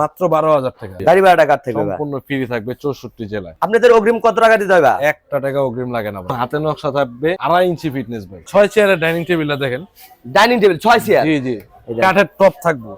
মাত্র বারো হাজার টাকা। গাড়ি বারো টাকার থেকে? সম্পূর্ণ ফ্রি থাকবে চৌষট্টি জেলায়। আপনাদের অগ্রিম কত টাকা দিতে হবে একটা টাকা অগ্রিম লাগে না হাতে নকশা থাকবে আড়াই ইঞ্চি ফিটনেস ভাই। ছয় চেয়ারের ডাইনিং টেবিলটা দেখেন। ডাইনিং টেবিল ছয় চেয়ার জি জি। কাঠের টপ থাকবে।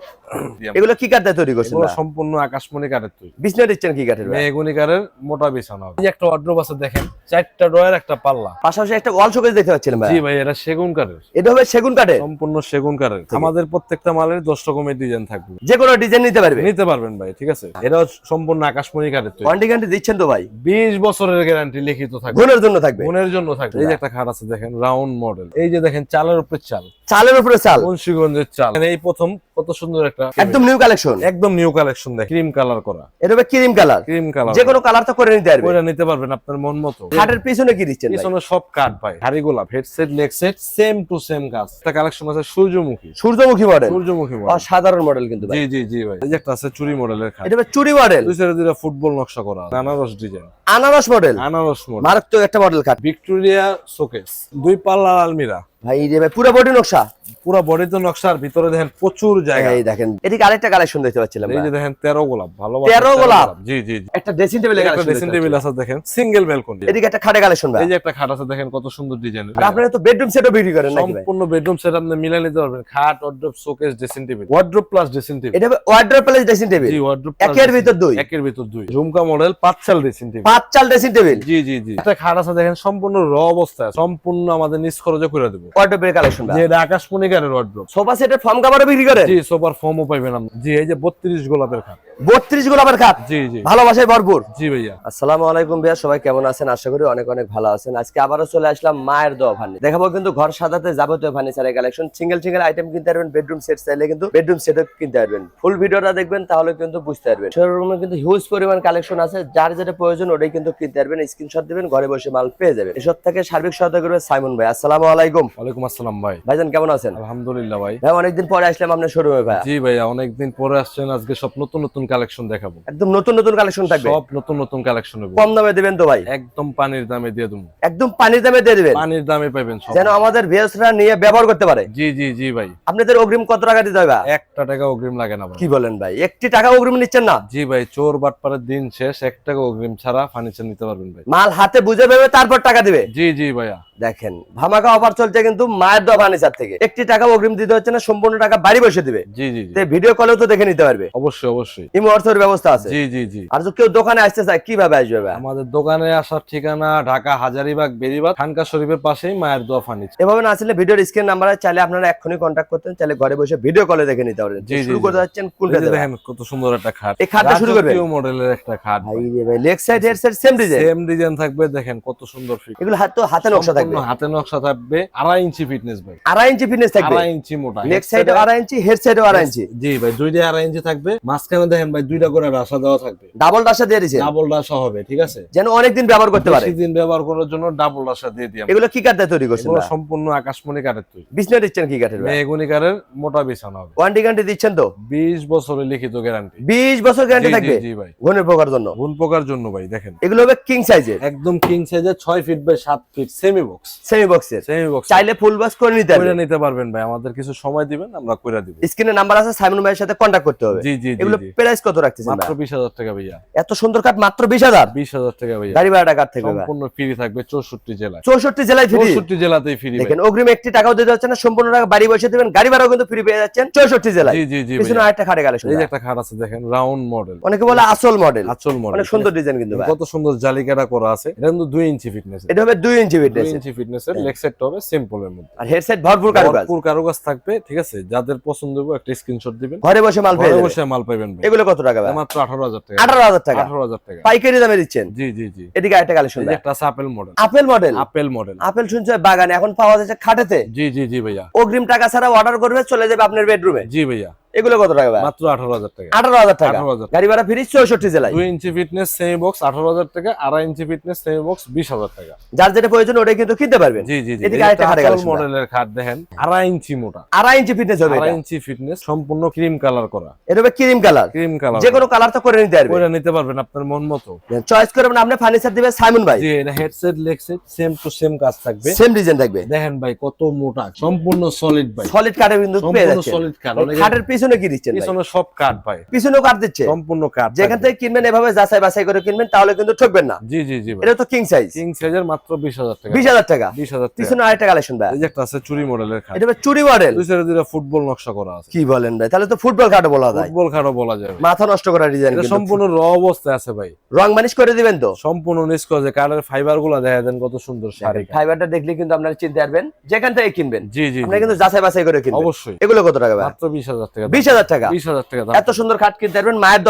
এগুলো কি কাঠ তৈরি করছেন সম্পূর্ণ আকাশমণি কাঠের তৈরি। বিছনা দিচ্ছেন কি কাঠের? মেহগুনি কাঠের মোটা বিছানা হবে। একটা অর্ড্রপ আছে দেখেন চারটা ড্রয়ার একটা পাল্লা। পাশাপাশি একটা ওয়াল শোকেস দেখতে পাচ্ছিলাম ভাই। জি ভাই এটা সেগুন কাঠের। এটা হবে সেগুন কাঠের? সম্পূর্ণ সেগুন কাঠের। আমাদের প্রত্যেকটা মালের দশ রকমের ডিজাইন থাকবে। যে কোনো ডিজাইন নিতে পারবে? নিতে পারবেন ভাই ঠিক আছে। এটা সম্পূর্ণ আকাশমণি কাঠের তৈরি। ওয়ারেন্টি গ্যারান্টি দিচ্ছেন তো ভাই? বিশ বছরের গ্যারান্টি লিখিত থাকবে। গুণের জন্য থাকবে? গুণের জন্য থাকবে। এই যে একটা খাট আছে দেখেন রাউন্ড মডেল এই যে দেখেন চালের উপরে চাল। চালের উপরে চাল? মুন্সিগঞ্জের চাল। এই প্রথম কত সুন্দর একটা একদম নিউ কালেকশন একদম নিউ কালেকশন দেখ। ক্রিম কালার করা। এটা ক্রিম কালার ক্রিম কালার যে কোনো কালার তো করে নিতে পারবে। ওইটা নিতে পারবেন আপনার মন মতো। খাটের পিছনে কি দিচ্ছেন পিছনে সব কাঠ পাই হাড়ি গোলাপ headset leg set same to same কাজ একটা কালেকশন আছে সূর্যমুখী। সূর্যমুখী মডেল সূর্যমুখী model। অসাধারণ মডেল কিন্তু ভাই। জি জি জি ভাই। এই যে একটা আছে চুরি মডেলের খাট এটা চুরি মডেল দুই সাইডে দুইটা ফুটবল নকশা করা আনারস ডিজাইন আনারস মডেল আনারস মডেল মারাত্মক একটা মডেল খাট ভিক্টোরিয়া শোকেস দুই পাল্লা আলমিরা। ভাই এই যে ভাই পুরো বডি নকশা। পুরো বডি তো নকশার ভিতরে দেখেন প্রচুর জায়গা। এই দেখেন এদিকে আরেকটা কালেকশন দেখতে পাচ্ছিলাম এই যে দেখেন তেরো গোলাপ ভালো 13 গোলাপ? জি জি একটা ড্রেসিং টেবিল একটা ড্রেসিং টেবিল আছে দেখেন। সিঙ্গেল ব্যালকনি এদিকে একটা খাটে কালেকশন ভাই। এই যে একটা খাট আছে দেখেন কত সুন্দর ডিজাইন আপনারা তো বেডরুম সেটও বিক্রি করেন নাকি ভাই? সম্পূর্ণ বেডরুম সেট আপনি মিলাই নিতে পারবেন। খাট wardrobe showcase dressing table wardrobe plus dressing table এটা ওয়ার্ড্রপ প্লাস ড্রেসিং টেবিল জি ওয়ার্ড্রপ একের ভিতর দুই। একের ভিতর দুই। ঝুমকা মডেল পাঁচ চাল ড্রেসিং টেবিল পাঁচ চাল ড্রেসিং টেবিল জি জি জি। একটা খাট আছে দেখেন সম্পূর্ণ র অবস্থায় সম্পূর্ণ আমাদের নিজ খরচে করে দেবো। ওয়ার্ড্রপের কালেকশন যে এটা আকাশমণিকারের ওয়ার্ড্রপ সোফা সেটের ফর্ম কাভারও বিক্রি করে জি সোপার ফর্মও পাইবেন আপনি। জি এই যে বত্রিশ গোলাপের খাট। বত্রিশ গোলাপের জি জি। ভালোবাসায় ভরপুর। জি ভাইয়া। আসসালামু আলাইকুম ভাইয়া সবাই কেমন আছেন? আশা করি অনেক অনেক ভালো আছেন। আজকে আবারও চলে আসলাম মায়ের দোয়া ফার্নি দেখাবো কিন্তু ঘর সাজাতে যাবতীয় ফার্নিচারের কালেকশন সিঙ্গেল সিঙ্গেল আইটেম কিনতে পারবেন বেডরুম সেট চাইলে কিন্তু বেডরুম সেট কিনতে পারবেন। ফুল ভিডিওটা দেখবেন তাহলে কিন্তু বুঝতে পারবেন। শোরুমে কিন্তু হিউজ পরিমাণ কালেকশন আছে। যার যেটা প্রয়োজন ওটাই কিন্তু কিনতে পারবেন। স্ক্রিনশট দিবেন ঘরে বসে মাল পেয়ে যাবেন। এসব থেকে সার্বিক সহায়তা করবে সাইমন ভাই। আসসালামু আলাইকুম। ওয়ালাইকুম আসসালাম ভাই। ভাইজান কেমন আছেন? আলহামদুলিল্লাহ ভাই। ভাই অনেকদিন পরে আসলাম আপনার শোরুমে ভাই জি ভাইয়া অনেকদিন পরে আসছেন। আজকে সব নতুন নতুন কালেকশন দেখাবো। একদম নতুন নতুন কালেকশন থাকবে। সব নতুন নতুন কালেকশন হবে কম দামে দেবেন তো ভাই? একদম পানির দামে দিয়ে দেবো। একদম পানির দামে দিয়ে দিবেন? পানির দামে পাইবেন সব। যেন আমাদের ভিউসরা নিয়ে ব্যবহার করতে পারে। জি জি জি ভাই। আপনাদের অগ্রিম কত টাকা দিতে হবে একটা টাকা অগ্রিম লাগে না কি বলেন ভাই? একটি টাকা অগ্রিম নিচ্ছেন না? জি ভাই চোর বাটপাড়ের দিন শেষ এক টাকা অগ্রিম ছাড়া ফার্নিচার নিতে পারবেন ভাই। মাল হাতে বুঝে ভেবে তারপর টাকা দিবে। জি জি ভাইয়া। দেখেন ভামাকা অফার চলছে কিন্তু মায়ের দোয়া ফার্নিচার থেকে। একটি টাকা অগ্রিম দিতে হচ্ছে না সম্পূর্ণ টাকা বাড়ি বসে দিবে। জি জি ভিডিও কলেও তো দেখে নিতে পারবে। অবশ্যই অবশ্যই। ইমো অর্থের ব্যবস্থা আছে। জি জি জি। আর যদি কেউ দোকানে আসতে চায় কীভাবে আসবে ভাই? আমাদের দোকানে আসার ঠিকানা ঢাকা হাজারিবাগ বেরিবাগ খানকা শরীফের পাশেই মায়ের দোয়া ফার্নিচার। এভাবে না আসলে ভিডিওর স্ক্রিন নাম্বারে চাইলে আপনারা এক্ষুনি কন্ট্যাক্ট করতেন চাইলে ঘরে বসে ভিডিও কলে দেখে নিতে পারবেন জি, শুরু করতে যাচ্ছেন কোনটা দেখেন কত সুন্দর একটা খাট। এই খাটটা শুরু করবেন? মডেলের একটা খাট। ভাই রে ভাই leg side head side same design same design থাকবে দেখেন কত সুন্দর ফিট এগুলো হাত তো হাতে নকশা থাকবে। হাতে নকশা থাকবে আড়াই ইঞ্চি ফিটনেস ভাই। আড়াই ইঞ্চি ফিটনেস থাকবে। আড়াই ইঞ্চি মোটা। লেগ সাইডে আড়াই ইঞ্চি হেড সাইডে আড়াই ইঞ্চি। জি ভাই দুইটা আড়াই ইঞ্চি থাকবে। মাঝখানে দেখেন ভাই দুইটা করে রাসা দেওয়া থাকবে। ডাবল ডাসা দিয়ে দিয়েছে ডাবল রাসা হবে ঠিক আছে? যেন অনেকদিন ব্যবহার করতে পারে। দিন ব্যবহার করার জন্য ডাবল রাসা দিয়ে দিই এগুলো কি কাঠ তৈরি করছেন এগুলো সম্পূর্ণ আকাশমণি কাঠের তৈরি। বিছনা দিচ্ছেন কি কাঠের ভাই? মেহগুনি কাঠের মোটা বিছানা হবে। ওয়ারেন্টি গ্যারান্টি দিচ্ছেন তো? বিশ বছরের লিখিত গ্যারান্টি বিশ বছর গ্যারান্টি থাকবে? জি ভাই। পোকার জন্য? পোকার জন্য ভাই দেখেন। এগুলো হবে কিং সাইজের একদম কিং সাইজের ছয় ফিট বাই সাত ফিট সেমি বক্স সেমি বক্সের সেমি বক্স চাইলে ফুল বক্স করে নিতে করে নিতে পারবেন ভাই আমাদের কিছু সময় দিবেন আমরা করে দিব। স্ক্রিনে নাম্বার আছে সাইমন ভাইয়ের সাথে কন্ট্যাক্ট করতে হবে। জি জি এগুলো জি। প্রাইস কত রাখতেছেন মাত্র ভাই? বিশ হাজার টাকা ভাইয়া। এত সুন্দর কাঠ মাত্র বিশ হাজার? বিশ হাজার টাকা ভাইয়া। গাড়ি ভাড়াটা কাঠ থেকে সম্পূর্ণ ফ্রি থাকবে চৌষট্টি জেলায়। চৌষট্টি জেলায় ফ্রি চৌষট্টি জেলাতেই ফ্রি দেখেন অগ্রিম একটি টাকাও দিতে হচ্ছে না সম্পূর্ণ টাকা বাড়ি বসে দিবেন গাড়ি ভাড়াও কিন্তু ফ্রি পেয়ে যাচ্ছেন চৌষট্টি জেলায়। জি জি জি পিছনে। আরেকটা খাটে কালেকশন এই যে একটা খাট আছে দেখেন রাউন্ড মডেল অনেকে বলে আসল মডেল আচল মডেল অনেক সুন্দর ডিজাইন কিন্তু ভাই। কত সুন্দর জালিকাটা করা আছে। এটা কিন্তু দুই ইঞ্চি ফিটনেস এটা হবে দুই ইঞ্চি দুই ফিটনেস ইঞ্চি ফিটনেসের লেগ সেটটা হবে সিম্পল এর মধ্যে। আর হেডসেট ভরপুর কারুকাজ। ভরপুর কারুকাজ থাকবে ঠিক আছে? যাদের পছন্দ হবে একটা স্ক্রিনশট দিবেন। ঘরে বসে মাল পেয়ে ঘরে বসে মাল পাইবেন ভাই এগুলো কত টাকা মাত্র আঠারো হাজার টাকা। আঠারো হাজার টাকা। আঠারো হাজার টাকা। পাইকারি দামে দিচ্ছেন? জি জি জি। এদিকে আরেকটা কালেকশন এই একটা apple model apple model apple model apple শুনছে বাগানে এখন পাওয়া যাচ্ছে খাটেতে? জি জি জি ভাইয়া। অগ্রিম টাকা ছাড়া অর্ডার করবে চলে যাবে আপনার বেডরুমে জি ভাইয়া। এগুলো কত টাকা ভাই? মাত্র আঠারো হাজার টাকা। আঠারো হাজার টাকা। আঠারো হাজার গাড়ি ভাড়া ফ্রি চৌষট্টি জেলায়। দুই ইঞ্চি ফিটনেস সেমি বক্স আঠারো হাজার টাকা আড়াই ইঞ্চি ফিটনেস সেমি বক্স বিশ হাজার টাকা। যার যেটা প্রয়োজন ওটাই কিন্তু কিনতে পারবেন। জি জি জি। এদিকে আরেকটা খাটে collection মডেলের খাট দেখেন। আড়াই ইঞ্চি মোটা। আড়াই ইঞ্চি ফিটনেস হবে আড়াই এটা। ইঞ্চি ফিটনেস সম্পূর্ণ ক্রিম কালার করা। এটা হবে ক্রিম কালার ক্রিম কালার যে কোনো কালার তো করে নিতে পারবে করে নিতে পারবেন আপনার মন মতো। চয়েস করবেন আপনি ফার্নিচার দিবে সাইমন ভাই। যে এটা headset leg set same to same কাজ থাকবে। সেম ডিজাইন থাকবে। দেখেন ভাই কত মোটা সম্পূর্ণ সলিড ভাই। সলিড কাঠে কিন্তু পেয়ে সম্পূর্ণ সলিড কাঠ খাটের পিছনে পিছনে কি দিচ্ছেন পিছনে সব কাঠ ভাই। পিছনেও কাট দিচ্ছে? সম্পূর্ণ কাঠ যেখান থেকে কিনবেন এভাবে যাচাই বাছাই করে কিনবেন তাহলে কিন্তু ঠকবেন না। জি জি জি এটা তো কিং সাইজ কিং সাইজের মাত্র বিশ হাজার টাকা। বিশ হাজার টাকা। বিশ হাজার টাকা। পিছনে আরেকটা কালেকশন ভাই। এই যে একটা আছে চুরি মডেলের খাট এটা চুরি মডেল দুই সাইডে দুইটা ফুটবল নকশা করা আছে। কি বলেন ভাই? তাহলে তো ফুটবল কাটও বলা যায়। ফুটবল খাটও বলা যাবে মাথা নষ্ট করা ডিজাইন এটা সম্পূর্ণ র অবস্থায় আছে ভাই। রং মানিশ করে দিবেন তো? সম্পূর্ণ নিষ্কজ যে কাঠের ফাইবারগুলা দেখা দেন কত সুন্দর শাড়ি। ফাইবারটা দেখলে কিন্তু আপনারা চিনতে পারবেন যেখান থেকে কিনবেন। জি জি আপনারা কিন্তু যাচাই বাছাই করে কিনবেন। অবশ্যই। এগুলো কত টাকা ভাই? মাত্র বিশ হাজার টাকা। বিশ হাজার টাকা। বিশ হাজার টাকা এত সুন্দর খাট কিনতে পারবেন মায়ের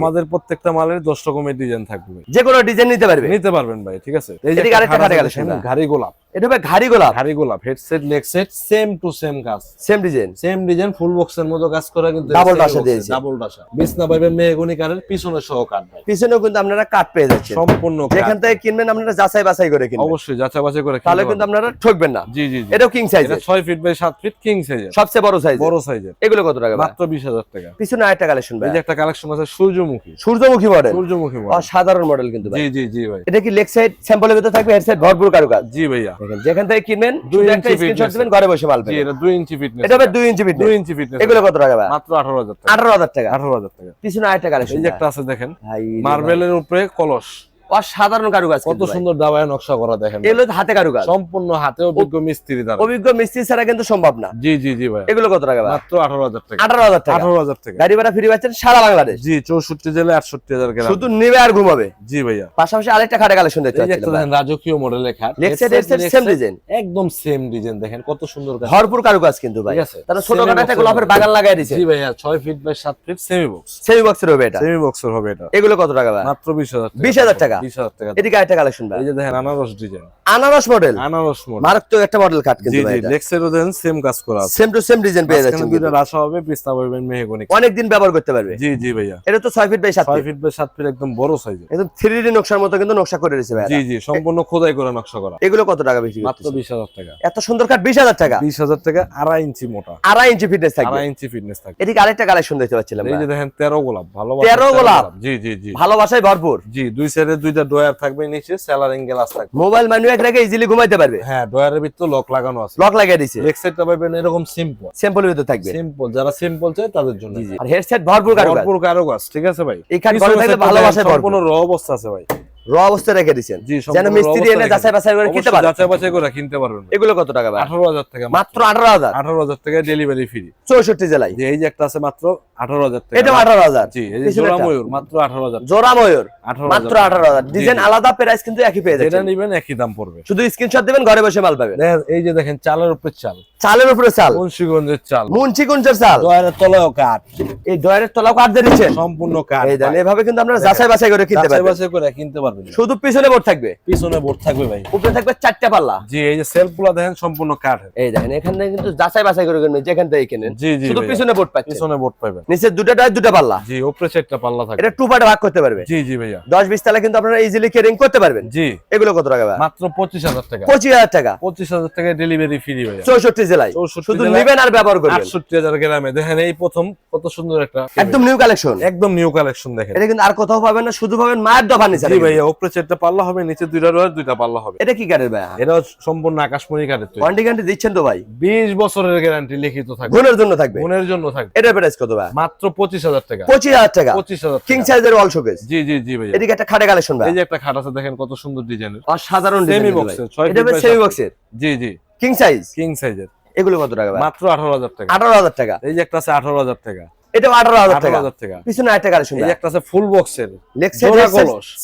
আমাদের প্রত্যেকটা মালের দশ রকমের ডিজাইন থাকবে। ভাই। যে কোনো ডিজাইন নিতে পারবে। নিতে পারবেন ভাই ঠিক আছে? এই আরেকটা খাটে? ঘাড়ি গোলাপ। এটা ভাই ঘাড়ি গোলাপ। ঘাড়ি গোলাপ হেডসেট সেম টু সেম কাজ। Same design same design full বক্সের মতো কাজ করা কিন্তু ডাসা দিয়েছে। ডাবল ডাসা বিছনা পাইবেন মেহগনি কাঠের পিছনে সহ পিছনেও কিন্তু আপনারা কাট পেয়ে যাচ্ছেন। সম্পূর্ণ যেখান থেকে কিনবেন আপনারা যাচাই বাছাই করে কিনবেন। অবশ্যই যাচাই বাছাই করে তাহলে কিন্তু আপনারা ঠকবেন না। জি জি এটাও কিং এটা সাইজের ছয় ফিট বাই সাত ফিট কিং সাইজের সবচেয়ে বড় সাইজ বড় সাইজের এগুলো কত টাকা? মাত্র বিশ হাজার টাকা। পিছনে আরেকটা কালেকশন ভাই। এই যে একটা কালেকশন আছে সূর্যমুখী। সূর্যমুখী মডেল সূর্যমুখী model। অসাধারণ মডেল কিন্তু ভাই। জি জি জি ভাই। এটা কি লেগ সাইড স্যাম্পলের ভিতরে থাকবে হেড সাইড ভরপুর কারুকাজ। জি ভাইয়া। দেখেন যেখান থেকে কিনবেন দুই একটা স্ক্রিনশট দিবেন ঘরে বসে মাল জি এটা ইঞ্চি ফিটনেস এটা হবে ইঞ্চি ফিট দুই ইঞ্চি ফিটনেস এগুলো কত টাকা মাত্র আঠারো হাজার টাকা। আঠারো হাজার টাকা। আঠারো হাজার টাকা। পিছনে আরেকটা কালেকশন এই যে একটা আছে দেখেন মার্বেলের উপরে কলস। অসাধারণ কারুকাজ কত সুন্দর দাবায় নকশা করা দেখেন এগুলো হাতে কারুকাজ। সম্পূর্ণ হাতে অভিজ্ঞ মিস্ত্রি দ্বারা। অভিজ্ঞ মিস্ত্রি ছাড়া কিন্তু সম্ভব না। জি জি জি ভাই। এগুলো কত টাকা মাত্র আঠারো হাজার টাকা। আঠারো হাজার টাকা। আঠারো হাজার টাকা। গাড়ি ভাড়া ফ্রি পাচ্ছেন সারা বাংলাদেশ। জি চৌষট্টি জেলে আটষট্টি হাজার গ্রাম। শুধু নেবে আর ঘুমাবে। জি ভাইয়া। পাশাপাশি আরেকটা খাটে কালেকশন দেখতে পাচ্ছেন দেখেন রাজকীয় মডেলের খাট। Leg সেম ডিজাইন একদম সেম ডিজাইন দেখেন কত সুন্দর কাজ ভরপুর কারুকাজ কিন্তু ভাই। ঠিক আছে। তারা ছোট খাটো একটা গোলাপের বাগান লাগাই দিয়েছে জি ভাইয়া ছয় ফিট বাই সাত ফিট সেমি বক্স সেমি বক্সের হবে এটা। সেমি বক্সের হবে এটা। এগুলো কত টাকা মাত্র বিশ হাজার 20,000 টাকা? বিশ হাজার টাকা এদিকে আরেকটা কালেকশন ভাই। এই যে দেখেন আনারস ডিজাইন আনারস মডেল আনারস মডেল মারাত্মক একটা মডেল কাট কিন্তু ভাই জি লেক্সেরও দেখেন সেম কাজ করা আছে। সেম টু সেম ডিজাইন পেয়ে যাচ্ছেন মাঝখানে রাশা হবে পিস্তা পাবেন মেহগনি। অনেক দিন ব্যবহার করতে পারবে। জি জি ভাইয়া। এটা তো feet by feet feet by feet একদম বড় সাইজের একদম নকশার মতো কিন্তু নকশা করে ভাই জি জি সম্পূর্ণ খোদাই করে নকশা করা। এগুলো কত টাকা বেশি মাত্র টাকা। এত সুন্দর কাট বিশ টাকা? বিশ হাজার টাকা আড়াই ইঞ্চি মোটা। আড়াই ইঞ্চি ফিটনেস থাকবে। আড়াই ইঞ্চি ফিটনেস থাকে এদিকে আরেকটা কালেকশন দেখতে পাচ্ছিলাম এই যে দেখেন তেরো গোলাপ ভালো 13 গোলাপ? জি জি জি। ভালোবাসায় ভরপুর। জি দুই সাইডে দুইটা ডয়ার থাকবে নিচে স্যালারিং গ্লাস থাকবে। মোবাইল ম্যানুয়াল রেখে ইজিলি ঘুমাইতে পারবে? হ্যাঁ ডয়ারের ভিতরে লক লাগানো আছে। লক লাগিয়ে দিছে লেগ সাইডটা পাবেন এরকম সিম্পল সিম্পলের ভিতরে থাকবে। সিম্পল যারা সিম্পল চায় তাদের জন্য। আর হেডসেট ভরপুর কারুকাজ। ভরপুর কারুকাজ ঠিক আছে ভাই? এখানে ভালো পিছনে ঘরে থাকলে সেটটা ভালোবাসায় দেখেন, ভরপুর। সম্পূর্ণ র অবস্থা আছে ভাই। র অবস্থা রেখে দিছেন যেন মিস্ত্রি এনে যাচাই বাছাই করে কিনতে অবশ্যই যাচাই বাছাই করে কিনতে পারবেন। এগুলো কত টাকা ভাই? আঠারো হাজার টাকা মাত্র আঠারো হাজার? আঠারো হাজার টাকা ডেলিভারি ফ্রি চৌষট্টি জেলায়? এই যে একটা আছে মাত্র টাকা জি এই যে জোড়া ময়ূর মাত্র জোড়া ময়ূর ডিজাইন আলাদা প্রাইস কিন্তু একই পেয়ে যেটা যাচ্ছে নিবেন একই দাম পড়বে। শুধু স্ক্রিনশট দিবেন ঘরে বসে মাল পাবেন। এই যে দেখেন চালের উপরে চাল। চালের উপরে চাল। মুন্সিগঞ্জের চাল। মুন্সি কুঞ্চের চাল। দয়ারের তলায়ও কাঠ। এই ডয়ারের তলাও কাট দিয়ে দিচ্ছেন? সম্পূর্ণ কাঠ। এই দেন এভাবে কিন্তু আপনারা যাচাই বাছাই করে কিনতে যাচাই পারবেন। বাছাই করে কিনতে পারবেন। শুধু পিছনে বোর্ড থাকবে? পিছনে বোর্ড থাকবে ভাই। উপরে থাকবে চারটা পাল্লা। জি এই যে সেলফগুলা দেখেন সম্পূর্ণ কাঠ। এই দেখেন এখানে কিন্তু যাচাই বাছাই করে কিনবেন যেখান থেকে কেনেন। জি জি শুধু পিছনে বোর্ড পাচ্ছেন। পিছনে বোর্ড পাবেন। নিচে দুটো ডয় দুটো পাল্লা। জি উপরে চারটা পাল্লা থাকে এটা টু পার্টে ভাগ করতে পারবে। জি জি ভাইয়া। দশ বিশ তালা কিন্তু আপনারা ইজিলি কেরিং করতে পারবেন। জি। এগুলো কত টাকা ভাই? মাত্র পঁচিশ হাজার টাকা। পঁচিশ হাজার টাকা। পঁচিশ হাজার টাকা ডেলিভারি ফ্রি ভাইয়া। চৌষট্টি জেলায়। শুধু নিবেন আর ব্যবহার করবেন। আটষট্টি হাজার গ্রামে। দেখেন এই প্রথম কত সুন্দর একটা একদম নিউ কালেকশন একদম নিউ কালেকশন দেখেন। এটা কিন্তু আর কোথাও পাবেন না শুধু পাবেন মায়ের দফা নিচে জি ভাইয়া উপরে চারটা পাল্লা হবে নিচে দুইটা রয়েছে দুইটা পাল্লা হবে। এটা কি কাঠের ভাই সম্পূর্ণ আকাশমণি কাঠের তৈরি। ওয়ারেন্টি গ্যারান্টি দিচ্ছেন তো ভাই? বিশ বছরের গ্যারান্টি লিখিত থাকবে। গুণের জন্য থাকবে। গুণের জন্য থাকবে। এটার প্রাইস কত ভাই মাত্র পঁচিশ হাজার টাকা। পঁচিশ হাজার টাকা। পঁচিশ হাজার কিং সাইজের অল শোকেস জি জি জি ভাইয়া। এদিকে একটা খাটে কালেকশন ভাই এই যে একটা খাট আছে দেখেন কত সুন্দর ডিজাইনের অসাধারণ ডিজাইন এটা সেমি বক্সের জি জি। কিং সাইজ কিং সাইজের এগুলো কত টাকা মাত্র আঠারো হাজার টাকা। আঠারো হাজার টাকা। এই যে একটা আছে আঠারো হাজার টাকা। এটা আঠারো হাজার টাকা। হাজার টাকা। পিছনে একটা টাকা এই একটা আছে ফুল বক্সের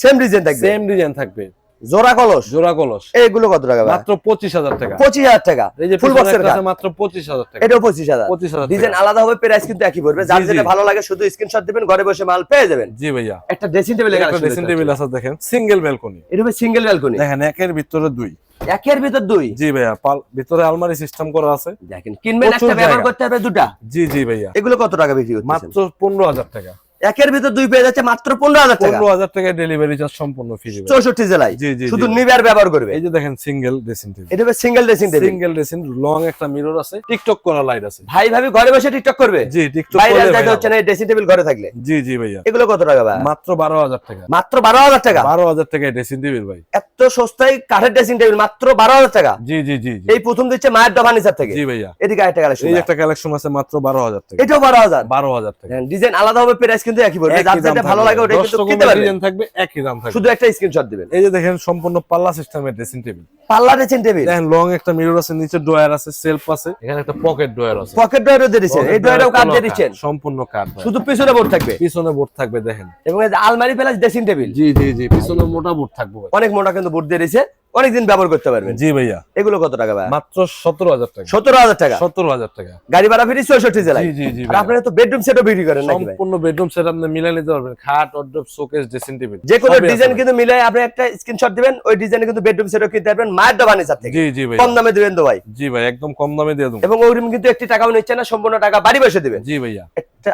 সেম ডিজাইন থাকবে। সেম ডিজাইন থাকবে। জোড়া কলস? জোড়া কলস। এইগুলো কত টাকা মাত্র পঁচিশ হাজার টাকা। পঁচিশ হাজার টাকা। এই যে ফুল বক্সের মাত্র পঁচিশ হাজার টাকা। এটাও পঁচিশ হাজার। পঁচিশ হাজার ডিজাইন আলাদা হবে প্রাইস কিন্তু একই পড়বে। যার। যেটা ভালো লাগে শুধু স্ক্রিনশট দিবেন ঘরে বসে মাল পেয়ে যাবেন। জি ভাইয়া। একটা ড্রেসিং টেবিল একটা ড্রেসিং টেবিল আছে দেখেন। সিঙ্গেল ব্যালকনি এটা হবে সিঙ্গেল ব্যালকনি দেখেন একের ভিতরে দুই। একের ভিতর দুই? জি ভাইয়া পাল- ভিতরে আলমারি সিস্টেম করা আছে। দেখেন কিনবেন একটা ব্যবহার করতে হবে দুটা। জি জি ভাইয়া। এগুলো কত টাকা বিক্রি করতেছেন? মাত্র পনেরো হাজার টাকা। একের ভিতর দুই পেয়ে যাচ্ছে মাত্র পনেরো হাজার টাকা। পনেরো হাজার টাকায় ডেলিভারি চার্জ সম্পূর্ণ ফ্রি চৌষট্টি জেলায়। জি জি শুধু নিবার ব্যবহার করবে। এই যে দেখেন সিঙ্গেল ড্রেসিং টেবিল এটা single dressing table single dressing long একটা মিরর আছে টিকটক করা লাইট আছে। ভাই ভাবি ঘরে বসে টিকটক করবে? জি টিকটক বাইরে করলে যাইতে হচ্ছে না ড্রেসিং টেবিল ঘরে থাকলে। জি জি ভাইয়া। এগুলো কত টাকা ভাই? মাত্র বারো হাজার টাকা। মাত্র বারো হাজার টাকা? বারো হাজার টাকায় ড্রেসিং টেবিল ভাই। এত সস্তায় কাঠের ড্রেসিং টেবিল মাত্র বারো হাজার টাকা। জি জি জি। এই প্রথম দিচ্ছে মায়ের দোকান নিচার থেকে। জি ভাইয়া। এদিকে আরেকটা কালেকশন এই একটা কালেকশন আছে মাত্র বারো হাজার টাকা। এটাও বারো হাজার। বারো হাজার টাকা। ডিজাইন আলাদা হবে প্রাইস কিন্তু একই পড়বে যার যেটা ভালো লাগে ওটা কিন্তু কিনতে পারবেন থাকবে একই দাম থাকবে। শুধু একটা স্ক্রিনশট দিবেন। এই যে দেখেন সম্পূর্ণ পাল্লা সিস্টেমের ড্রেসিং টেবিল পাল্লা ড্রেসিং টেবিল? দেখেন লং একটা মিরর আছে নিচে ড্রয়ার আছে সেলফ আছে। এখানে একটা পকেট ড্রয়ার আছে। পকেট ড্রয়ারও দিয়ে এই Pocket ড্রয়ারও drawer কাঠ কোনো দিয়ে কাঠ, দিচ্ছেন। সম্পূর্ণ কাঠ শুধু পিছনে বোর্ড থাকবে? পিছনে বোর্ড থাকবে দেখেন। এবং আলমারি প্লাস ড্রেসিং টেবিল জি জি জি পিছনে মোটা বোর্ড থাকবে অনেক মোটা কিন্তু বোর্ড দিয়ে দিয়েছে। অনেকদিন ব্যবহার করতে পারবেন। জি ভাইয়া। এগুলো কত টাকা ভাই মাত্র সতেরো হাজার টাকা। সতেরো হাজার টাকা? সতেরো হাজার টাকা। গাড়ি ভাড়া ফিরি চৌষট্টি জেলায়? জি জি জি আর আপনারা তো বেডরুম সেটও বিক্রি করেন নাকি সম্পূর্ণ বেডরুম সেট আপনি মিলাই নিতে পারবেন। খাট অর্ডব শোকেস ড্রেসিং টেবিল যে কোনো ডিজাইন কিন্তু মিলে আপনি একটা স্ক্রিনশট দিবেন ওই ডিজাইনে কিন্তু বেডরুম সেটও কিনতে পারবেন। মায়ের দোকানে থেকে জি জি ভাই কম দামে দিবেন তো ভাই? জি ভাই একদম কম দামে দিয়ে দেবো। এবং ওইরকম কিন্তু একটি টাকাও নিচ্ছে না সম্পূর্ণ টাকা বাড়ি বসে দিবেন জি ভাইয়া।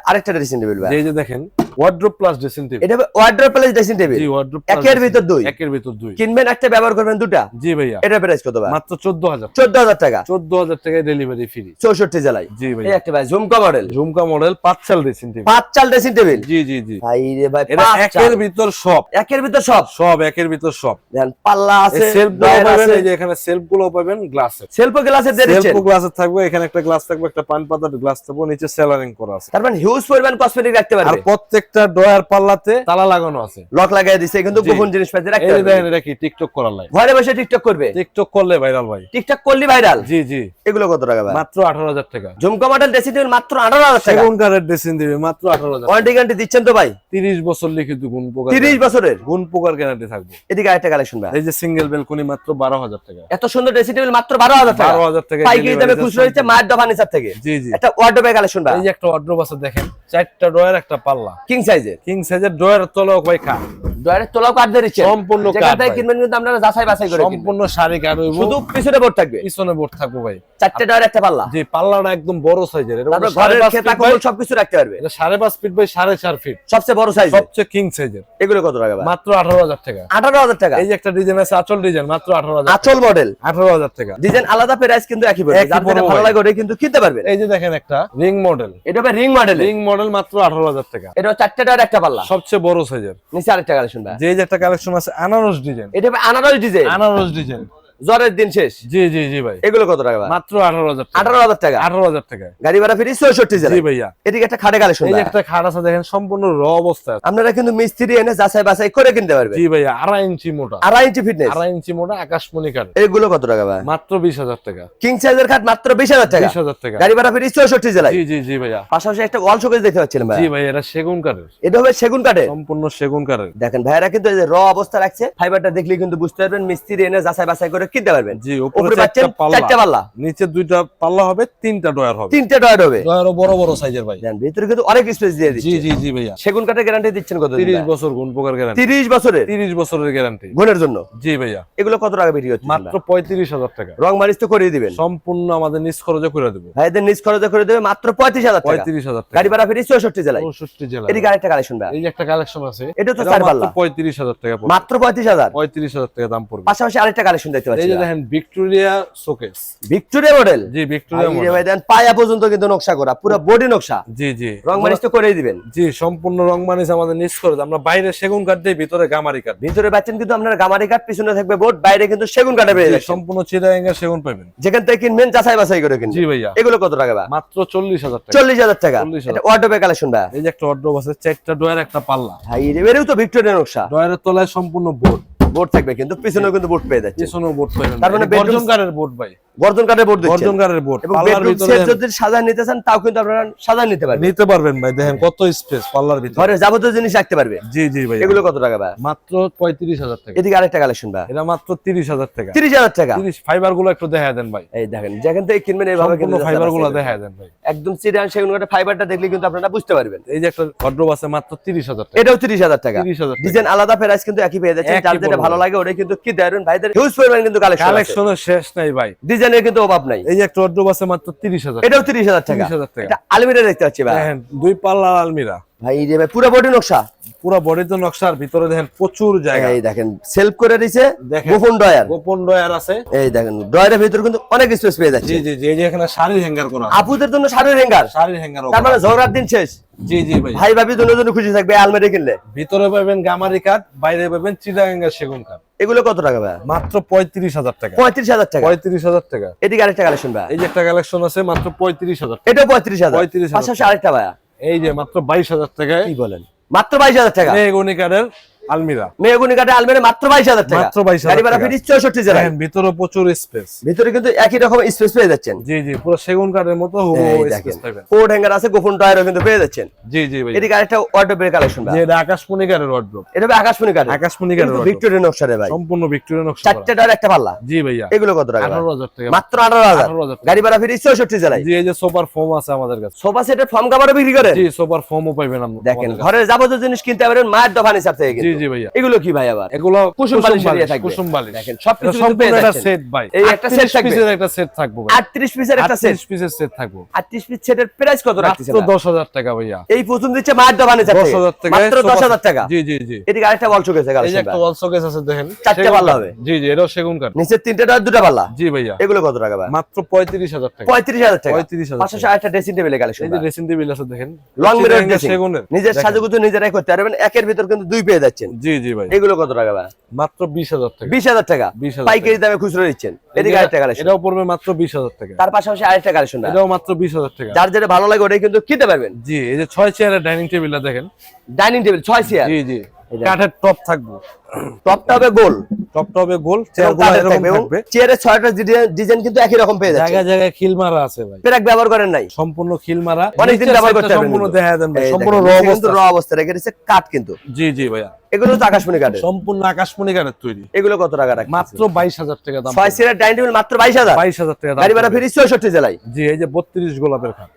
আরেকটা ড্রেসিং টেবিল ভাই। এই যে দেখেন ওয়ার্ড্রোব প্লাস ড্রেসিং টেবিল এটা ওয়ার্ড্রপ প্লাস ড্রেসিং টেবিল জি ওয়ার্ড্রোব একের ভিতর দুই। একের ভিতর দুই। কিনবেন একটা ব্যবহার করবেন দুটা। জি ভাইয়া। এটা প্রাইস কত ভাই? মাত্র চোদ্দ হাজার। চোদ্দ হাজার টাকা। চোদ্দ হাজার টাকায় ডেলিভারি ফ্রি চৌষট্টি জেলায়। জি এই একটা ভাই ঝুমকা মডেল ঝুমকা মডেল পাঁচ চাল ড্রেসিং টেবিল পাঁচ চাল ড্রেসিং টেবিল জি জি জি। ভাই রে ভাই এটা একের ভিতর সব। একের ভিতর সব? সব একের ভিতর সব। দেন পাল্লা আছে সেলফগুলো পাবেন এই যে এখানে সেলফগুলো পাবেন গ্লাসের সেলফ গ্লাসের দিয়ে দিচ্ছেন। সেলফ থাকবে এখানে একটা গ্লাস থাকবে একটা পান পাতার গ্লাস থাকবে নিচে সেলারিং করা আছে। তার মানে হিউজ পরিমাণ কসমেটিক রাখতে আর প্রত্যেকটা ড্রয়ার পাল্লাতে তালা লাগানো আছে। লক লাগাই দিছে কিন্তু গোপন জিনিস পাতি রাখতে পারবে। দেখেন এটা কি টিকটক করার লাইন ঘরে বসে টিকটক করবে? টিকটক করলে ভাইরাল ভাই। টিকটক করলি ভাইরাল জি জি। এগুলো কত টাকা ভাই? মাত্র আঠারো হাজার টাকা। ঝুমকা মডেল ড্রেসিং টেবিল মাত্র আঠারো হাজার টাকা। সেগুন কারের ড্রেসিং দিবে মাত্র আঠারো হাজার ওয়ারেন্টি গ্যারান্টি দিচ্ছেন তো ভাই? তিরিশ বছর লিখিত গুণ পোকার তিরিশ বছরের? গুণ পোকার গ্যারান্টি থাকবে। এদিকে আরেকটা কালেকশন ভাই। এই যে সিঙ্গেল বেলকনি মাত্র বারো হাজার টাকা। এত সুন্দর ড্রেসিং টেবিল মাত্র বারো হাজার টাকা। বারো হাজার টাকা পাইকারি দামে খুচরো হচ্ছে মায়ের দোকান থেকে। জি জি। একটা ওয়ার্ডরোবের কালেকশন ভাই। এই যে একটা অর্ডার আছে দেখেন চারটা ড্রয়ার একটা পাল্লা। কিং সাইজের কিং সাইজের ড্রয়ার তলাও ভাই খা ড্রয়ারের তলক কাঠ দিয়ে দিচ্ছেন? সম্পূর্ণ কাঠ কিনবেন কিন্তু আপনারা যাচাই বাছাই করে সম্পূর্ণ সারি কাঠ হইব শুধু পিছনে বোর্ড থাকবে? পিছনে বোর্ড থাকবে ভাই। চারটে ডয়ার একটা পাল্লা। যে পাল্লাটা একদম বড় সাইজের। তারপর ঘরের খেতা কম্বল সবকিছু রাখতে পারবে। এটা সাড়ে পাঁচ ফিট বাই সাড়ে চার ফিট সবচেয়ে বড় সাইজ সবচেয়ে কিং সাইজের। এগুলো কত টাকা ভাই? মাত্র আঠারো হাজার টাকা। আঠারো হাজার টাকা? এই যে একটা ডিজাইন আছে আচল ডিজাইন মাত্র আঠারো হাজার আচল মডেল আঠারো হাজার টাকা। ডিজাইন আলাদা প্রাইস কিন্তু একই পড়বে। যার যেটা ভালো লাগে ওটাই কিন্তু কিনতে পারবেন। এই যে দেখেন একটা রিং মডেল এটা হবে রিং মডেল রিং মডেল মাত্র আঠারো হাজার টাকা। এটা চারটে ডয়ার একটা পাল্লা। সবচেয়ে বড় সাইজের। নিচে আরেকটা কালেকশন ভাই। যে যে একটা কালেকশন আছে আনারস ডিজাইন এটা হবে আনারস ডিজাইন আনারস ডিজাইন জ্বরের দিন শেষ। জি জি জি ভাই। এগুলো কত টাকা মাত্র আঠারো হাজার আঠারো হাজার টাকা? আঠারো হাজার টাকা। গাড়ি ভাড়া ফিরি চৌষট্টি জি ভাইয়া। এদিকে একটা খাটে কালেকশন এই একটা খাট আছে দেখেন সম্পূর্ণ র অবস্থা আপনারা কিন্তু মিস্ত্রি এনে যাচাই বাছাই করে কিনতে পারবেন। জি ভাইয়া আড়াই ইঞ্চি মোটা। আড়াই ইঞ্চি ফিটনেস আড়াই ইঞ্চি মোটা আকাশমণি কাঠ এগুলো কত টাকা ভাই? মাত্র বিশ হাজার টাকা। কিং সাইজের খাট মাত্র বিশ হাজার টাকা। বিশ হাজার টাকা। গাড়ি ভাড়া ফিরি চৌষট্টি জেলায়। জি জি জি ভাইয়া। পাশাপাশি একটা ওয়াল শোকেজ দেখতে পাচ্ছিলাম ভাই। জি ভাই এটা সেগুন কাঠের। এটা হবে সেগুন কাঠে সম্পূর্ণ সেগুন কাঠের। দেখেন ভাইরা কিন্তু এই যে র অবস্থা রাখছে। ফাইবারটা দেখলে কিন্তু বুঝতে পারবেন মিস্ত্রি এনে যাচাই বাছাই করে কিনতে পারবেন। জি উপরে পাচ্ছেন চারটা পাল্লা। নিচে দুইটা পাল্লা হবে তিনটা ডয়ার হবে। তিনটে ডয়ার হবে। ডয়ারও বড় বড় সাইজের ভাই। দেন ভিতরে কিন্তু অনেক স্পেস দিয়ে দিচ্ছে। জি জি ভাইয়া। সেগুন কাঠের গ্যারান্টি দিচ্ছেন কত তিরিশ বছর গুণ পোকার গ্যারান্টি তিরিশ বছরের? তিরিশ বছরের গ্যারান্টি গুণের জন্য? জি ভাইয়া। এগুলো কত টাকা বিক্রি হচ্ছে মাত্র পঁয়ত্রিশ হাজার টাকা। রং তো করিয়ে দিবেন। সম্পূর্ণ আমাদের নিজ খরচে করে দেবো। ভাইদের নিজ খরচে করে দেবে মাত্র পঁয়ত্রিশ হাজার টাকা। পঁয়ত্রিশ হাজার টাকা। গাড়ি ভাড়া ফিরি চৌষট্টি জেলায়। চৌষট্টি জেলা এদিকে আরেকটা কালেকশন ভাই। এই যে একটা কালেকশন আছে। এটা তো চার পাল্লা। পঁয়ত্রিশ হাজার টাকা মাত্র পঁয়ত্রিশ হাজার। পঁয়ত্রিশ হাজার টাকা দাম পড়বে। পাশাপাশি আরেকটা কালেকশন দেখতে এই যে দেখেন ভিক্টোরিয়া শোকেস। Victoria model? জি ভিক্টোরিয়া মডেল। ভাই দেন পায়া পর্যন্ত কিন্তু নকশা করা পুরো বডি নকশা। জি জি। রং মারিচ তো করেই দিবেন। জি সম্পূর্ণ রং মানিস আমাদের নিজ করে আমরা বাইরে সেগুন কাঠ দিই ভিতরে গামারি কাঠ। ভিতরে পাচ্ছেন কিন্তু আপনার গামারি কাঠ পিছনে থাকবে বোর্ড বাইরে কিন্তু সেগুন কাঠে পেয়ে যাচ্ছে। সম্পূর্ণ চিরাঙ্গা সেগুন পাবেন। যেখান থেকে কিনবেন যাচাই বাছাই করে জি ভাইয়া। এগুলো কত টাকা ভাই? মাত্র চল্লিশ হাজার টাকা। চল্লিশ হাজার টাকা। 40,000 এটা ওয়ার্ডরোবে কালেকশন ভাই। এই যে একটা আছে চারটা ডয়ার একটা পাল্লা। ভাই এবারেও তো ভিক্টোরিয়া নকশা। ডয়ারের তলায় সম্পূর্ণ বোর্ড বোর্ড থাকবে কিন্তু পিছনেও কিন্তু ভোট পেয়ে যাচ্ছে। পিছনেও বোর্ড যাচ্ছে তার মানে বেডরুম কারের ভোট বোর্ড ভাই। গর্জন কাঠের বোর্ড দিচ্ছে গর্জন কাঠের বোর্ড পাল্লার ভিতরে যদি সাজা নিতে চান তাও কিন্তু আপনারা সাজা নিতে পারবেন। নিতে পারবেন ভাই দেখেন কত স্পেস পাল্লার ভিতরে। ঘরে যাবতীয় জিনিস রাখতে পারবে। জি জি ভাই। এগুলো কত টাকা ভাই? মাত্র পঁয়ত্রিশ হাজার টাকা। এদিকে আরেকটা কালেকশন ভাই। এটা মাত্র তিরিশ হাজার টাকা। তিরিশ হাজার টাকা। তিরিশ ফাইবারগুলো একটু দেখা দেন ভাই। এই দেখেন যেখান থেকে কিনবেন এইভাবে কিন্তু ফাইবারগুলো দেখা দেন ভাই। একদম চিরান সেগুন কাঠের ফাইবারটা দেখলে কিন্তু আপনারা বুঝতে পারবেন। এই যে একটা অর্ডার আছে মাত্র তিরিশ হাজার টাকা। এটাও তিরিশ হাজার টাকা। তিরিশ হাজার টাকা। ডিজাইন আলাদা প্রাইস কিন্তু একই পেয়ে যাচ্ছে যার যেটা ভালো লাগে ওটাই কিন্তু কি দেবেন ভাইদের হিউজ পরিমাণ কিন্তু কালেকশন কালেকশনের শেষ নাই ভাই। ডিজাইনের কিন্তু অভাব নাই। এই যে একটা অর্ডার আছে মাত্র তিরিশ হাজার এটাও তিরিশ হাজার টাকা। তিরিশ হাজার টাকা। এটা আলমিরা দেখতে পাচ্ছি ভাই। দুই পাল্লা আলমিরা। ভাই এই যে ভাই পুরো বডি নকশা? পুরো বডিতে নকশার ভিতরে দেখেন প্রচুর জায়গা। এই দেখেন সেলফ করে দেখেন। গোপন ডয়ার গোপন ডয়ার আছে। এই দেখেন ডয়ারের ভিতরে কিন্তু অনেক স্পেস পেয়ে যাচ্ছে। জি জি জি এখানে শাড়ির হ্যাঙ্গার করা আপুদের জন্য শাড়ির হ্যাঙ্গার শাড়ির হ্যাঙ্গার তার মানে ঝগড়ার দিন শেষ। জি জি ভাই। ভাই ভাবি দুজনের জন্য খুশি থাকবে আলমারি কিনলে। ভিতরে পাবেন গামারি কাঠ বাইরে পাবেন চিটাগাঙ্গা সেগুন কাঠ। এগুলো কত টাকা ভাই? মাত্র পঁয়ত্রিশ হাজার টাকা। পঁয়ত্রিশ হাজার টাকা। পঁয়ত্রিশ হাজার টাকা। এদিকে আরেকটা কালেকশন ভাই। এই যে একটা কালেকশন আছে মাত্র পঁয়ত্রিশ হাজার এটাও পঁয়ত্রিশ হাজার। 35,000 পাশাপাশি আরেকটা ভাইয়া। এই যে মাত্র বাইশ হাজার টাকায় কি বলেন? মাত্র বাইশ হাজার টাকা। মেহগনি কাঠের আলমিরা। মেহগুনি মাত্র টাকা। মাত্র 22,000 গাড়ি ভাড়া ভিতরে প্রচুর স্পেস ভিতরে কিন্তু একই রকম স্পেস পেয়ে যাচ্ছেন। জি জি পুরো সেগুন কাঠের মতো হুবহু স্পেস পাবেন কোড হ্যাঙ্গার আছে গোপন টায়ারও কিন্তু পেয়ে যাচ্ছেন। জি জি ভাই। এদিকে আরেকটা ওয়ার্ডরোবের কালেকশন এটা আকাশমণি কাঠের এটা আকাশমণি কাঠে আকাশমণি কাঠের ভিক্টোরিয়া নকশা রে ভাই। সম্পূর্ণ ভিক্টোরিয়া নকশা চারটে টায়ার একটা পাল্লা। জি ভাইয়া। এগুলো কত টাকা ভাই? আঠারো হাজার টাকা। মাত্র আঠারো হাজার। 18,000 গাড়ি ভাড়া জি এই যে ফোম আছে আমাদের কাছে। সোফা সেটের কাভারও বিক্রি করে জি ফোমও আপনি। দেখেন ঘরের যাবতীয় জিনিস কিনতে পারেন মায়ের দোকান হিসাব থেকে জি ভাইয়া। এগুলো কি ভাই আবার? এগুলো কুসুম বালিশ এরিয়া থাকবে। কুসুম বালিশ। দেখেন, সবকিছু সম্পূর্ণ একটা সেট ভাই। এই একটা 38 থাকবে। পিসের একটা সেট থাকব ভাই। আটত্রিশ পিসের একটা সেট 38 পিসের সেট থাকব। আটত্রিশ পিস সেটের প্রাইস কত রাখতেছে মাত্র দশ হাজার টাকা ভাইয়া। এই প্রথম দিচ্ছে মায়ের দোকান হিসাব দশ থেকে হাজার টাকা মাত্র দশ হাজার টাকা। জি জি জি। এদিকে আরেকটা বল চোখেছে এই একটা শোকেস আছে দেখেন। চারটে পাল্লা হবে। জি জি এটাও সেগুন কাঠ তিনটে দুটা পাল্লা? জি ভাইয়া। এগুলো কত টাকা ভাই? মাত্র পঁয়ত্রিশ হাজার টাকা। পঁয়ত্রিশ হাজার টাকা। পঁয়ত্রিশ হাজার পাশাপাশি আরেকটা ড্রেসিং টেবিলের কালেকশন এই যে ড্রেসিং টেবিল আছে দেখেন। লং মিরর ড্রেসিং নিজের। সাজুগুজু নিজেরাই করতে পারবেন। একের ভিতর কিন্তু দুই পেয়ে যাচ্ছেন জি জি ভাই। এগুলো কত টাকা ভাই? মাত্র বিশ হাজার টাকা। বিশ হাজার টাকা? পাইকারি দামে খুচরো দিচ্ছেন এদিকে আরেকটা কালেকশন এটাও পড়বে মাত্র বিশ হাজার টাকা। তার পাশাপাশি আরেকটা কালেকশন এটাও মাত্র বিশ হাজার টাকা। যার যেটা ভালো লাগে ওটাই কিন্তু কিনতে পারবেন। জি এই যে ছয় চেয়ারের ডাইনিং টেবিলটা দেখেন। ডাইনিং টেবিল ছয় চেয়ার জি জি। কাঠের টপ থাকবে। টপটা হবে গোল। টপটা হবে গোল থাকবে। চেয়ারের ছয়টা ডিজাইন কিন্তু একই রকম পেয়ে যাচ্ছে। জায়গায় জায়গায় খিল মারা আছে ভাই। পেরাক ব্যবহার করেন নাই। সম্পূর্ণ খিল মারা। অনেকদিন ব্যবহার করতে সম্পূর্ণ দেখা দেন ভাই সম্পূর্ণ র অবস্থা। র অবস্থা রেখে দিচ্ছে কাঠ কিন্তু। জি জি ভাইয়া। এগুলো তো আকাশমণি কাঠের। সম্পূর্ণ আকাশমণি কাঠের তৈরি। এগুলো কত টাকা রাখছে মাত্র বাইশ হাজার টাকা দাম ছয় চেয়ারের ডাইনিং টেবিল মাত্র বাইশ হাজার। টাকা গাড়ি ভাড়া পড়বে। ফিরিস জেলায়। জি এই যে বত্রিশ গোলাপের খাট।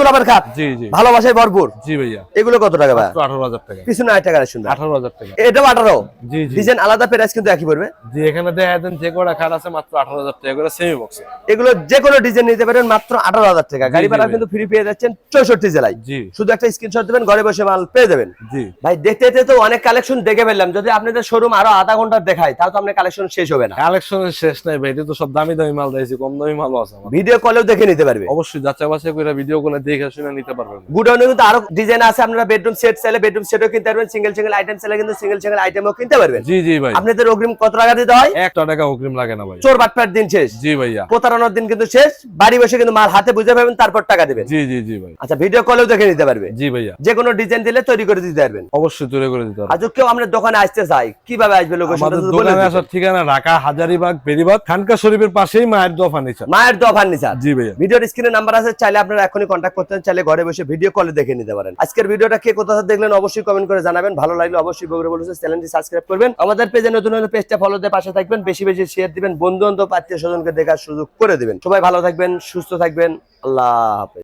গোলাপের খাট। জি জি। ভালোবাসায় ভরপুর। জি ভাইয়া। এগুলো কত টাকা ভাই? মাত্র আঠারো হাজার টাকা। পিছনে আরেকটা কালেকশন আঠারো হাজার টাকা। এটাও আঠারো। জি জি। ডিজাইন আলাদা প্রাইস কিন্তু একই পড়বে? জি এখানে দেখা দেন যে কটা খাট আছে মাত্র আঠারো হাজার টাকা। করে সেমি বক্সে এগুলো যে কোনো ডিজাইন নিতে পারেন মাত্র আঠারো হাজার টাকা। গাড়ি ভাড়া কিন্তু ফ্রি পেয়ে যাচ্ছেন চৌষট্টি জেলায়। জি। শুধু একটা স্ক্রিনশট দেবেন ঘরে বসে মাল পেয়ে যাবেন। জি। ভাই দেখতে দেখতে তো অনেক কালেকশন দেখে ফেললাম। যদি আপনাদের শোরুম আরও আধা ঘণ্টা দেখায় তাহলে তো আপনার কালেকশন শেষ হবে না। কালেকশনের শেষ নাই ভাই এটা তো সব দামি দামি মাল দিয়েছি কম দামি মালও আছে ভিডিও কলেও দেখে নিতে পারবে। অবশ্যই যাচাই বাছাই করে ভিডিও করে দেখে শুনে নিতে পারবেন। গুডাউনে কিন্তু আরও ডিজাইন আছে আপনারা বেডরুম সেট চাইলে বেডরুম সেটও কিনতে পারবেন সিঙ্গেল সিঙ্গেল আইটেম চাইলে কিন্তু সিঙ্গেল সিঙ্গেল আইটেমও কিনতে পারবেন। জি জি ভাই। আপনাদের অগ্রিম কত টাকা দিতে হয়? একটা টাকা অগ্রিম লাগে না ভাই চোর বাটপার দিন শেষ। জি ভাইয়া। প্রতারণার দিন কিন্তু শেষ। বাড়ি বসে কিন্তু মাল হাতে বুঝে পাবেন তারপর টাকা দেবেন। জি জি জি ভাই। আচ্ছা ভিডিও কলেও দেখে নিতে পারবে। জি ভাইয়া। যে কোনো ডিজাইন দিলে তৈরি করে দিতে পারবেন। অবশ্যই তৈরি করে দিতে হবে আজ কেউ আমাদের দোকানে আসতে চাই কীভাবে আসবে লোকেশনটা আমাদের দোকানে আসার ঠিকানা ঢাকা হাজারিবাগ বেরিবাগ খানকা শরীফের পাশেই মায়ের দোয়া ফার্নিচার। মায়ের দোয়া ফার্নিচার। জি ভাইয়া। ভিডিওর স্ক্রিনে নাম্বার আছে চাইলে আপনারা এখনই কন্ট্যাক্ট করতে পারেন, চাইলে ঘরে বসে ভিডিও কলে দেখে নিতে পারেন। আজকের ভিডিওটা কে কোথা থেকে দেখলেন অবশ্যই কমেন্ট করে জানাবেন। ভালো লাগলে অবশ্যই বগুড়া বলছে চ্যানেলটি সাবস্ক্রাইব করবেন। আমাদের পেজে নতুন নতুন পেজটা ফলো দিয়ে পাশে থাকবেন, বেশি বেশি শেয়ার দিবেন বন্ধু বান্ধব আত্মীয় স্বজনকে দেখার সুযোগ করে দিবেন। সবাই ভালো থাকবেন, সুস্থ থাকবেন, আল্লাহ হাফেজ।